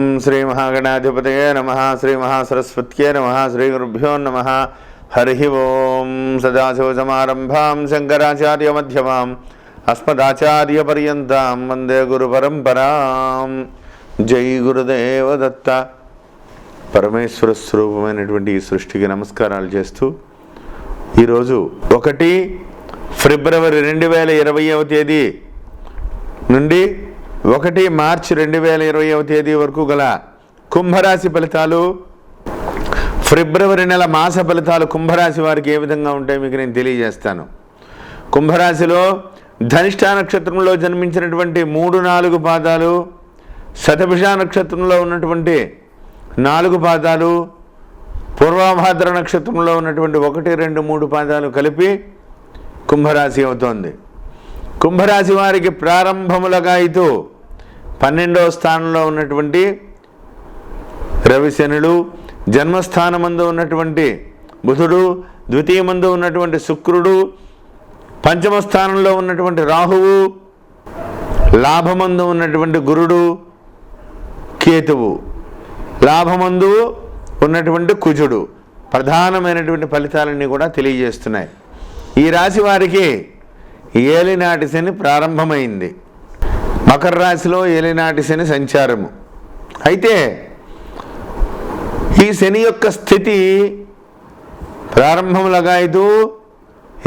ఓం శ్రీ మహాగణాధిపతయే నమ శ్రీ మహాసరస్వత్యే నమ శ్రీ గురుభ్యో నమ. హరి ఓం సదాశివసమారంభాం శంకరాచార్య అస్మదాచార్యపర్యంతం వందే గురు పరంపరాం జై గురుదేవదత్త. పరమేశ్వర స్వరూపమైనటువంటి ఈ సృష్టికి నమస్కారాలు చేస్తూ ఈరోజు ఒకటి ఫిబ్రవరి రెండు వేల ఇరవైవ తేదీ నుండి ఒకటి మార్చి రెండు వేల ఇరవైవ తేదీ వరకు గల కుంభరాశి ఫలితాలు ఫిబ్రవరి నెల మాస ఫలితాలు కుంభరాశి వారికి ఏ విధంగా ఉంటాయో మీకు నేను తెలియజేస్తాను. కుంభరాశిలో ధనిష్ట నక్షత్రంలో జన్మించినటువంటి మూడు నాలుగు పాదాలు శతభిష నక్షత్రంలో ఉన్నటువంటి నాలుగు పాదాలు పూర్వభాద్ర నక్షత్రంలో ఉన్నటువంటి ఒకటి రెండు మూడు పాదాలు కలిపి కుంభరాశి అవుతోంది. కుంభరాశి వారికి ప్రారంభములగా ఇతూ పన్నెండవ స్థానంలో ఉన్నటువంటి రవిశనులు జన్మస్థానమందు ఉన్నటువంటి బుధుడు ద్వితీయమందు ఉన్నటువంటి శుక్రుడు పంచమ స్థానంలో ఉన్నటువంటి రాహువు లాభమందు ఉన్నటువంటి గురుడు కేతువు. లాభమందు ఉన్నటువంటి కుజుడు. ప్రధానమైనటువంటి ఫలితాలన్నీ కూడా తెలియజేస్తున్నాయి. ఈ రాశి వారికి ఏలినాటి శని ప్రారంభమైంది. మకర రాశిలో ఏలినాటి శని సంచారము. అయితే ఈ శని యొక్క స్థితి ప్రారంభములుగా ఇదు.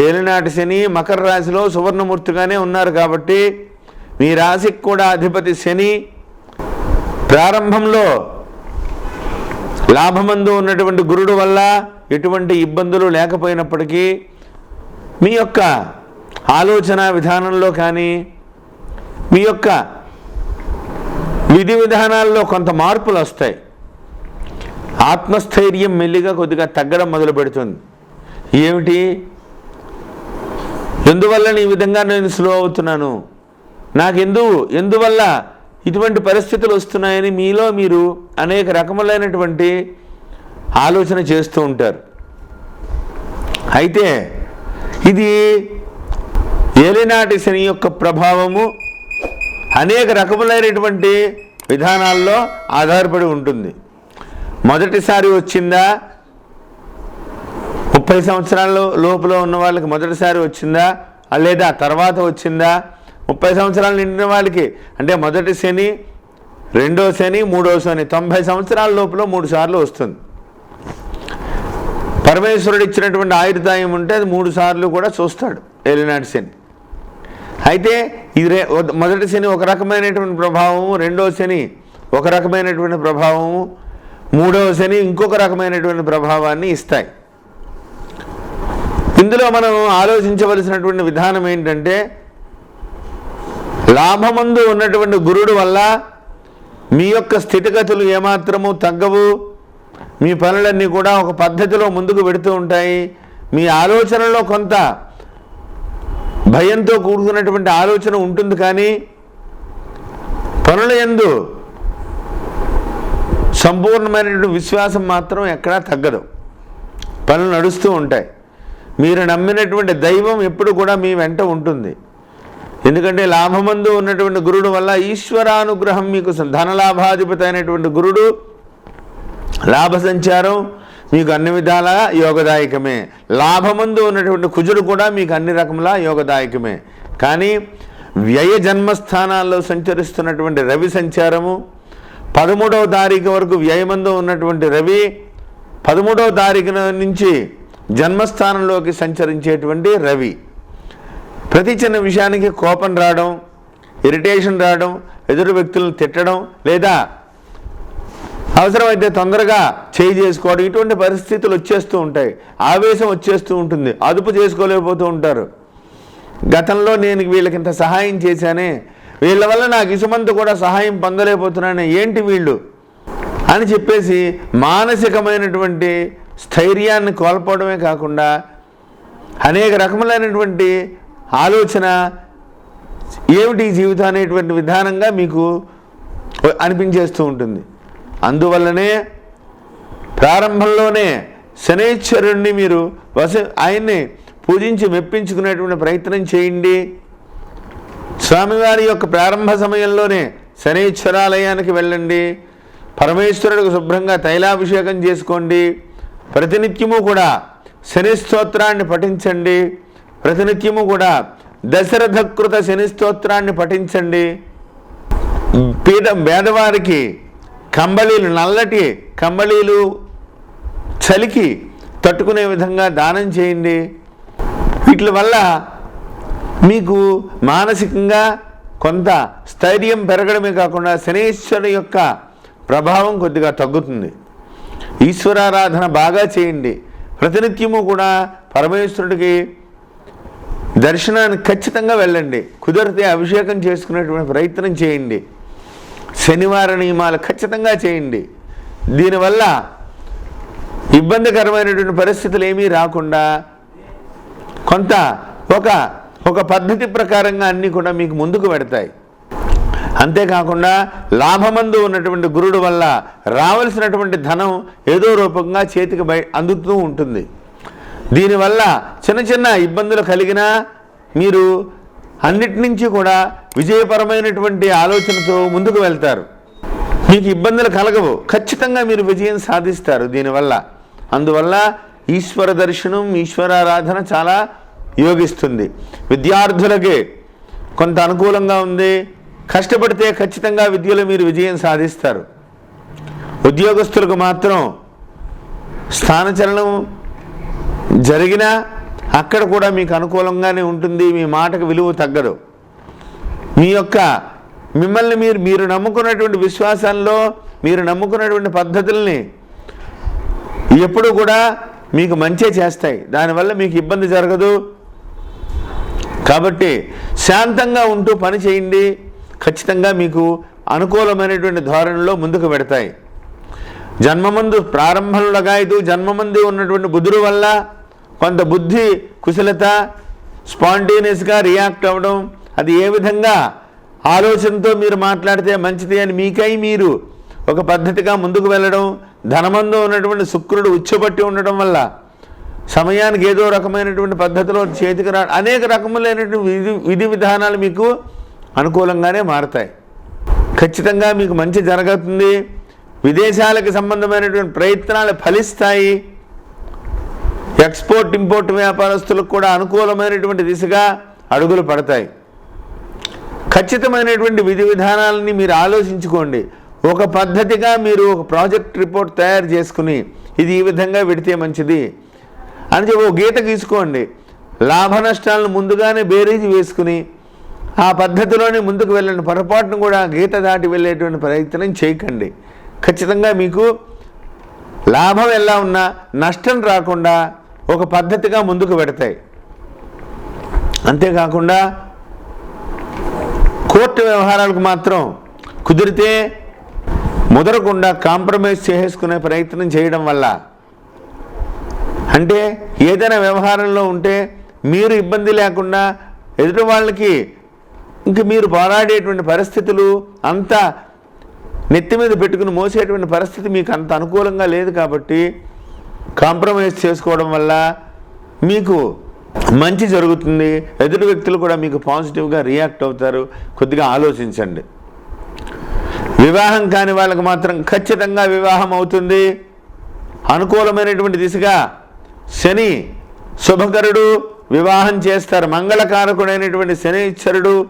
ఏలినాటి శని మకర రాశిలో సువర్ణమూర్తిగానే ఉన్నారు కాబట్టి మీ రాశికి కూడా అధిపతి శని. ప్రారంభంలో లాభమందు ఉన్నటువంటి గురుడు వల్ల ఎటువంటి ఇబ్బందులు లేకపోయినప్పటికీ మీ యొక్క ఆలోచన విధానంలో కానీ మీ యొక్క విధి విధానాల్లో కొంత మార్పులు వస్తాయి. ఆత్మస్థైర్యం మెల్లిగా కొద్దిగా తగ్గడం మొదలు పెడుతుంది. ఏమిటి? ఎందువల్ల ఈ విధంగా నేను స్లో అవుతున్నాను? నాకెందు ఎందువల్ల ఇటువంటి పరిస్థితులు వస్తున్నాయని మీలో మీరు అనేక రకములైనటువంటి ఆలోచన చేస్తూ ఉంటారు. అయితే ఇది ఏలినాటి శని యొక్క ప్రభావము అనేక రకములైనటువంటి విధానాల్లో ఆధారపడి ఉంటుంది. మొదటిసారి వచ్చిందా? ముప్పై సంవత్సరాల లోపల ఉన్న వాళ్ళకి మొదటిసారి వచ్చిందా? లేదా తర్వాత వచ్చిందా? ముప్పై సంవత్సరాలు నిండిన వాళ్ళకి అంటే మొదటి శని రెండో శని మూడో శని తొంభై సంవత్సరాల లోపల మూడు సార్లు వస్తుంది. పరమేశ్వరుడు ఇచ్చినటువంటి ఆయుర్దాయం ఉంటే అది మూడు సార్లు కూడా చూస్తాడు ఏలినాటి శని. అయితే ఇది మొదటి శని ఒక రకమైనటువంటి ప్రభావము రెండో శని ఒక రకమైనటువంటి ప్రభావము మూడవ శని ఇంకొక రకమైనటువంటి ప్రభావాన్ని ఇస్తాయి. ఇందులో మనం ఆలోచించవలసినటువంటి విధానం ఏంటంటే లాభమందు ఉన్నటువంటి గురుడు వల్ల మీ యొక్క స్థితిగతులు ఏమాత్రము తగ్గవు మీ పనులన్నీ కూడా ఒక పద్ధతిలో ముందుకు పెడుతూ ఉంటాయి మీ ఆలోచనలో కొంత భయంతో కూడుకున్నటువంటి ఆలోచన ఉంటుంది కానీ పనుల ఎందు సంపూర్ణమైనటువంటి విశ్వాసం మాత్రం ఎక్కడా తగ్గదు. పనులు నడుస్తూ ఉంటాయి. మీరు నమ్మినటువంటి దైవం ఎప్పుడు కూడా మీ వెంట ఉంటుంది. ఎందుకంటే లాభమందు ఉన్నటువంటి గురుడు వల్ల ఈశ్వరానుగ్రహం మీకు ధనలాభాధిపతి అయినటువంటి గురుడు లాభ సంచారం మీకు అన్ని విధాల యోగదాయకమే. లాభమందు ఉన్నటువంటి కుజుడు కూడా మీకు అన్ని రకముల యోగదాయకమే. కానీ వ్యయ జన్మస్థానాల్లో సంచరిస్తున్నటువంటి రవి సంచారము పదమూడవ తారీఖు వరకు వ్యయమందు ఉన్నటువంటి రవి పదమూడవ తారీఖు నుంచి జన్మస్థానంలోకి సంచరించేటువంటి రవి. ప్రతి చిన్న విషయానికి కోపం రావడం ఇరిటేషన్ రావడం ఎదురు వ్యక్తులను తిట్టడం లేదా అవసరమైతే తొందరగా చేయి చేసుకోవడం. ఇటువంటి పరిస్థితులు వచ్చేస్తూ ఉంటాయి. ఆవేశం వచ్చేస్తూ ఉంటుంది. అదుపు చేసుకోలేకపోతూ ఉంటారు. గతంలో నేను వీళ్ళకి ఇంత సహాయం చేశానే వీళ్ళ వల్ల నాకు ఇసుమంత కూడా సహాయం పొందలేకపోతున్నానే ఏంటి వీళ్ళు? అని చెప్పేసి మానసికమైనటువంటి స్థైర్యాన్ని కోల్పోవడమే కాకుండా అనేక రకములైనటువంటి ఆలోచన ఏమిటి జీవితం అనేటువంటి విధానంగా మీకు అనిపించేస్తూ ఉంటుంది. అందువల్లనే ప్రారంభంలోనే శనైశ్వరుణ్ణి మీరు వస ఆయన్ని పూజించి మెప్పించుకునేటువంటి ప్రయత్నం చేయండి. స్వామివారి యొక్క ప్రారంభ సమయంలోనే శనైశ్వరాలయానికి వెళ్ళండి. పరమేశ్వరుడికి శుభ్రంగా తైలాభిషేకం చేసుకోండి. ప్రతినిత్యము కూడా శని స్తోత్రాన్ని పఠించండి. ప్రతినిత్యము కూడా దశరథకృత శని స్తోత్రాన్ని పఠించండి. పీడ పేదవారికి కంబళీలు నల్లటి కంబళీలు చలికి తట్టుకునే విధంగా దానం చేయండి. వీటి వల్ల మీకు మానసికంగా కొంత స్థైర్యం పెరగడమే కాకుండా శనీశ్వరుడు యొక్క ప్రభావం కొద్దిగా తగ్గుతుంది. ఈశ్వరారాధన బాగా చేయండి. ప్రతినిత్యము కూడా పరమేశ్వరుడికి దర్శనానికి ఖచ్చితంగా వెళ్ళండి. కుదిరితే అభిషేకం చేసుకునేటువంటి ప్రయత్నం చేయండి. శనివార నియమాలు ఖచ్చితంగా చేయండి. దీనివల్ల ఇబ్బందికరమైనటువంటి పరిస్థితులు ఏమీ రాకుండా కొంత ఒక ఒక పద్ధతి ప్రకారంగా అన్నీ కూడా మీకు ముందుకు పెడతాయి. అంతేకాకుండా లాభమందు ఉన్నటువంటి గురుడు వల్ల రావలసినటువంటి ధనం ఏదో రూపంగా చేతికి బయ అందుతూ ఉంటుంది. దీనివల్ల చిన్న చిన్న ఇబ్బందులు కలిగినా మీరు అన్నిటి నుంచి కూడా విజయపరమైనటువంటి ఆలోచనతో ముందుకు వెళ్తారు. మీకు ఇబ్బందులు కలగవు. ఖచ్చితంగా మీరు విజయం సాధిస్తారు దీనివల్ల. అందువల్ల ఈశ్వర దర్శనం ఈశ్వరారాధన చాలా యోగిస్తుంది. విద్యార్థులకి కొంత అనుకూలంగా ఉంది. కష్టపడితే ఖచ్చితంగా విద్యలో మీరు విజయం సాధిస్తారు. ఉద్యోగస్తులకు మాత్రం స్థానచలనం జరిగినా అక్కడ కూడా మీకు అనుకూలంగానే ఉంటుంది మీ మాటకు విలువ తగ్గదు. మీ యొక్క మిమ్మల్ని మీరు మీరు నమ్ముకున్నటువంటి విశ్వాసంలో మీరు నమ్ముకున్నటువంటి పద్ధతుల్ని ఎప్పుడు కూడా మీకు మంచే చేస్తాయి. దానివల్ల మీకు ఇబ్బంది జరగదు. కాబట్టి శాంతంగా ఉంటూ పని చేయండి. ఖచ్చితంగా మీకు అనుకూలమైనటువంటి ధోరణిలో ముందుకు పెడతాయి. జన్మమందు ప్రారంభంలో ఇది జన్మమంది ఉన్నటువంటి బుధుడు వల్ల కొంత బుద్ధి కుశలత స్పాంటేనియస్గా రియాక్ట్ అవ్వడం అది ఏ విధంగా ఆలోచనతో మీరు మాట్లాడితే మంచిది అని మీకై మీరు ఒక పద్ధతిగా ముందుకు వెళ్ళడం ధనమందు ఉన్నటువంటి శుక్రుడు ఉచ్చబట్టి ఉండడం వల్ల సమయానికి ఏదో రకమైనటువంటి పద్ధతిలో చేతికి రా అనేక రకములైనటువంటి విధి విధి విధానాలు మీకు అనుకూలంగానే మారతాయి. ఖచ్చితంగా మీకు మంచి జరుగుతుంది. విదేశాలకు సంబంధమైనటువంటి ప్రయత్నాలు ఫలిస్తాయి. ఎక్స్పోర్ట్ ఇంపోర్ట్ వ్యాపారస్తులకు కూడా అనుకూలమైనటువంటి దిశగా అడుగులు పడతాయి. ఖచ్చితమైనటువంటి విధి విధానాలని మీరు ఆలోచించుకోండి. ఒక పద్ధతిగా మీరు ఒక ప్రాజెక్ట్ రిపోర్ట్ తయారు చేసుకుని ఇది ఈ విధంగా పెడితే మంచిది. అని చెప్పి ఒక గీత గీసుకోండి. లాభ నష్టాలను ముందుగానే బేరీజు వేసుకుని ఆ పద్ధతిలోనే ముందుకు వెళ్ళండి. పొరపాటును కూడా గీత దాటి వెళ్ళేటువంటి ప్రయత్నం చేయకండి. ఖచ్చితంగా మీకు లాభం ఎలా ఉన్నా నష్టం రాకుండా ఒక పద్ధతిగా ముందుకు పెడతాయి. అంతేకాకుండా కోర్టు వ్యవహారాలకు మాత్రం కుదిరితే ముదరకుండా కాంప్రమైజ్ చేసుకునే ప్రయత్నం చేయడం వల్ల అంటే ఏదైనా వ్యవహారంలో ఉంటే మీరు ఇబ్బంది లేకుండా ఎదుటి వాళ్ళకి ఇంక మీరు పోరాడేటువంటి పరిస్థితులు అంత నెత్తి మీద పెట్టుకుని మోసేటువంటి పరిస్థితి మీకు అంత అనుకూలంగా లేదు కాబట్టి కాంప్రమైజ్ చేసుకోవడం వల్ల మీకు మంచి జరుగుతుంది. ఎదుటి వ్యక్తులు కూడా మీకు పాజిటివ్గా రియాక్ట్ అవుతారు. కొద్దిగా ఆలోచించండి. వివాహం కాని వాళ్ళకి మాత్రం ఖచ్చితంగా వివాహం అవుతుంది. అనుకూలమైనటువంటి దిశగా శని శుభకరుడు వివాహం చేస్తారు. మంగళకారకుడైనటువంటి శనిశ్వరుడు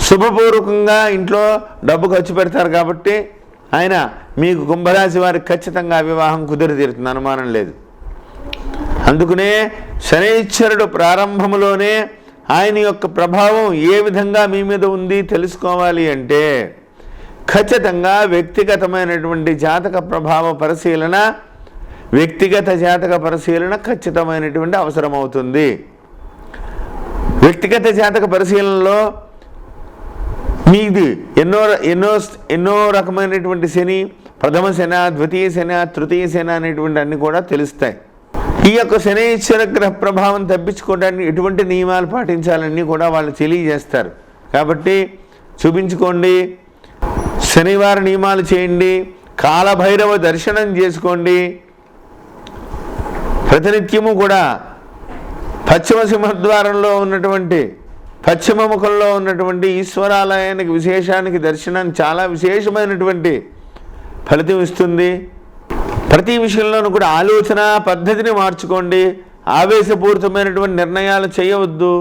శుభపూర్వకంగా ఇంట్లో డబ్బు ఖర్చు పెడతారు కాబట్టి ఆయన మీకు కుంభరాశి వారికి ఖచ్చితంగా వివాహం కుదిరి తీరుతుంది అనుమానం లేదు. అందుకనే శనైశ్వరుడు ప్రారంభములోనే ఆయన యొక్క ప్రభావం ఏ విధంగా మీ మీద ఉంది తెలుసుకోవాలి అంటే ఖచ్చితంగా వ్యక్తిగతమైనటువంటి జాతక ప్రభావ పరిశీలన వ్యక్తిగత జాతక పరిశీలన ఖచ్చితమైనటువంటి అవసరం అవుతుంది. వ్యక్తిగత జాతక పరిశీలనలో మీది ఎన్నో ఎన్నో ఎన్నో రకమైనటువంటి శని ప్రథమ శన ద్వితీయ శన తృతీయ శన అనేటువంటి అన్ని కూడా తెలుస్తాయి. ఈ యొక్క శనైశ్వర గ్రహ ప్రభావం తప్పించుకోవడానికి ఎటువంటి నియమాలు పాటించాలన్నీ కూడా వాళ్ళు తెలియజేస్తారు. కాబట్టి చూపించుకోండి శనివార నియమాలు చేయండి కాలభైరవ దర్శనం చేసుకోండి. ప్రతినిత్యము కూడా పశ్చిమ సింహద్వారంలో ఉన్నటువంటి పశ్చిమ ముఖంలో ఉన్నటువంటి ఈశ్వరాలయానికి విశేషానికి దర్శనం చాలా విశేషమైనటువంటి ఫలితం ఇస్తుంది. ప్రతి విషయంలోనూ కూడా ఆలోచన పద్ధతిని మార్చుకోండి. ఆవేశపూరితమైనటువంటి నిర్ణయాలు చేయవద్దు.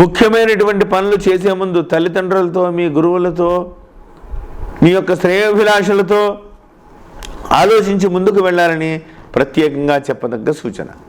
ముఖ్యమైనటువంటి పనులు చేసే ముందు తల్లిదండ్రులతో మీ గురువులతో మీ యొక్క శ్రేయోభిలాషలతో ఆలోచించి ముందుకు వెళ్ళాలని ప్రత్యేకంగా చెప్పదగ్గ సూచన.